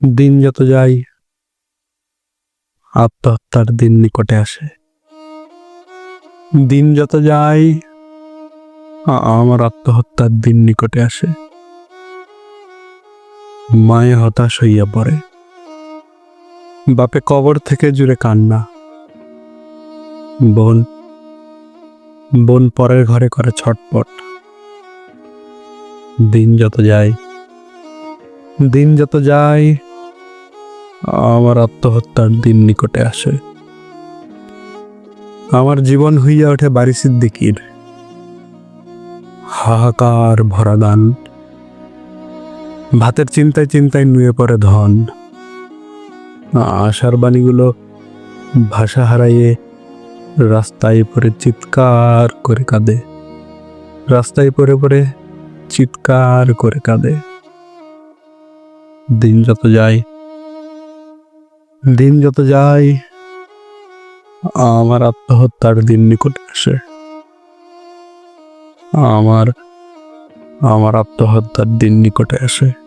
দিন যত যায়, আত্মহত্যার দিন নিকটে আসে। দিন যত যায়, আমার আত্মহত্যার দিন নিকটে আসে। মায়ে হতাশ হইয়া পড়ে। বাপে কবর থেকে জুড়ে কান্না। বোন বোন পরের ঘরে করে ছটপট। দিন যত যায়, দিন যত যায় আমার আত্মহত্যার দিন নিকটে আসে। আমার জীবন হইয়া ওঠে বাড়ি সিদ্দিকির। হাহাকার ভরা গান। ভাতের চিন্তায় চিন্তায় নুয়ে পড়ে ধন। আশার বাণীগুলো ভাষা হারাইয়ে রাস্তায় পরে চিৎকার করে কাঁদে। রাস্তায় পরে পরে চিৎকার করে কাঁদে। দিন যত যায় দিন যত যায় আমার আত্মহত্যার দিন নিকটে আসে। আমার আমার আত্মহত্যার দিন নিকটে আসে।